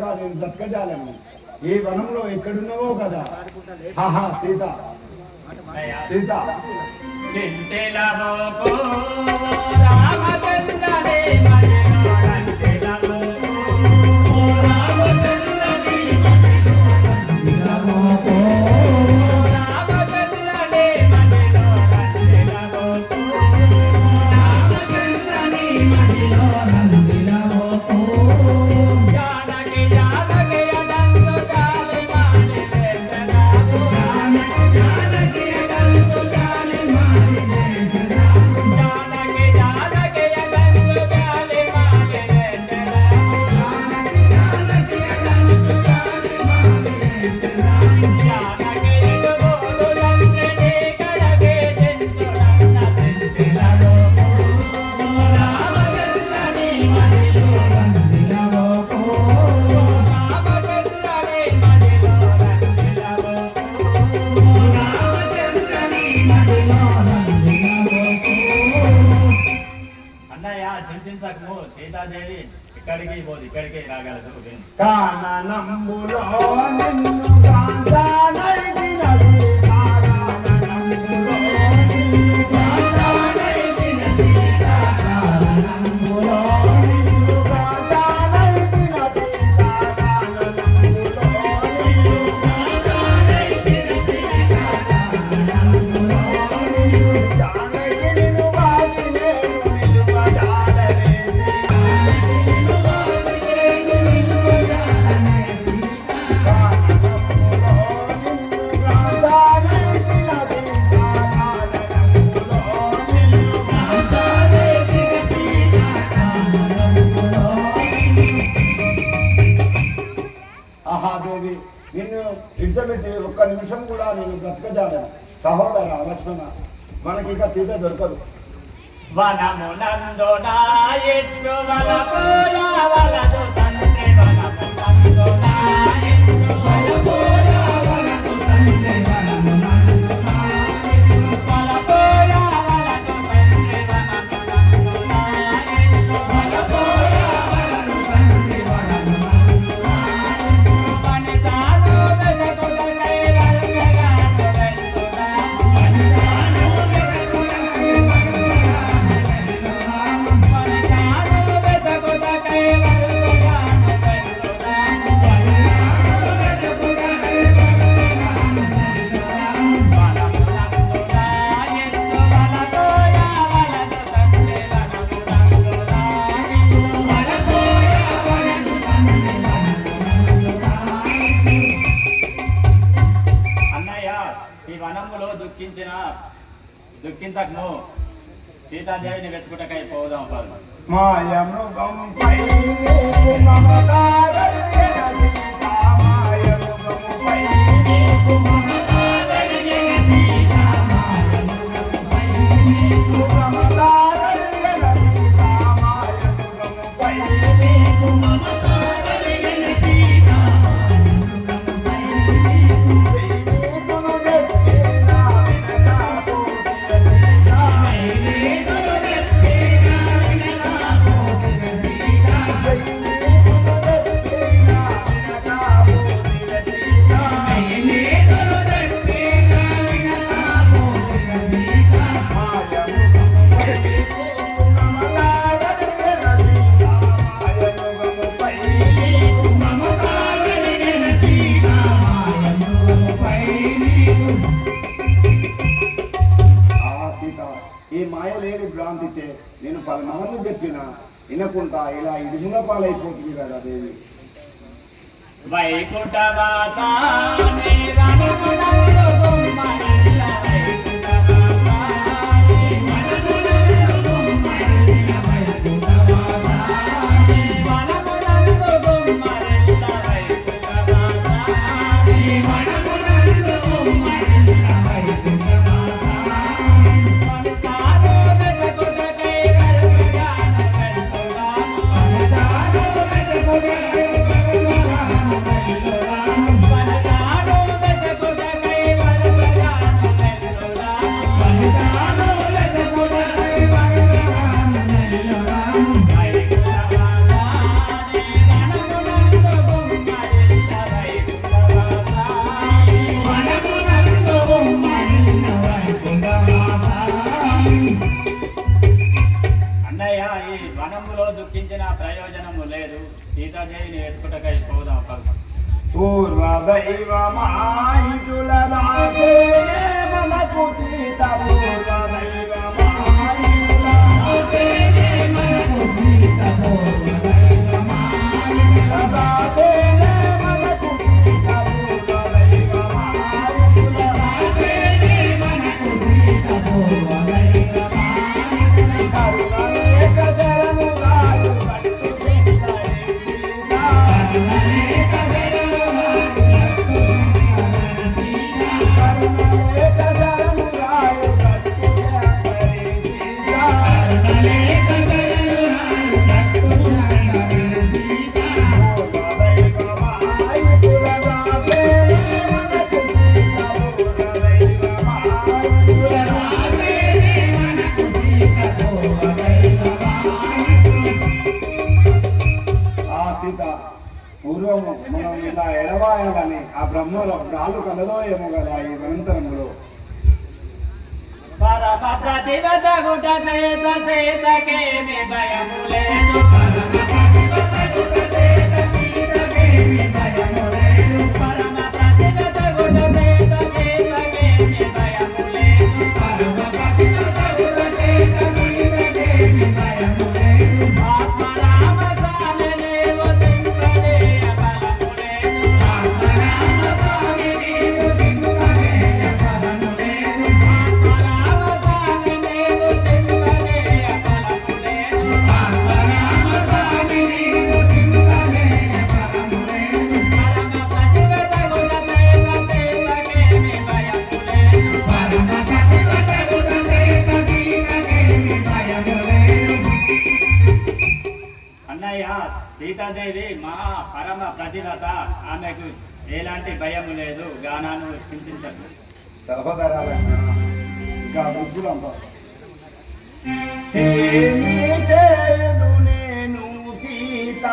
కదా నేను బ్రతకజాలము ఈ వనంలో ఎక్కడున్నావో కదా. హాహా సీత. సీత. చింతలహో రామచంద్రే సీతాదేవి ఇక్కడికి పోదు ఇక్కడికే రాగలదు కాననంబులో నిన్న నిన్ను విడిచిపెట్టి ఒక్క నిమిషం కూడా నేను బ్రతకజాలను. సహోదర లక్ష్మణ మనకి ఇక సీత దొరకదు. వనమునందు చింతకము సీతాదేవిని వెతుకుటకై పోదాం పదం. మాయము గంపై మమకార ఈ మాయ లేని భ్రాంతిచే నేను పలుమార్లు చెప్పిన వినకుండా ఇలా ఇరుముల పాలైపోతుంది కదా దేవి. వైకుంఠవాసా దుఃఖించిన ప్రయోజనము లేదు సీతాదేవిని వెతుకుటకై పోదాం పద. పూర్వదైవమాయిటుల రాసే మనకు సీత పూర్వదైవమాయిటుల బ్రహ్మలో రాళ్ళు కలదో ఏమో కదా ఈ అనంతరంలో పరమ గుట చేత చేతకేమి భయము లేదు. ప్రతిభత ఆమెకు ఎలాంటి భయము లేదు. గానాను చింతించదు సహోదర లక్ష్మణ ఇంకా వృద్ధులంతా. ఏమి చేయదు నేను సీత?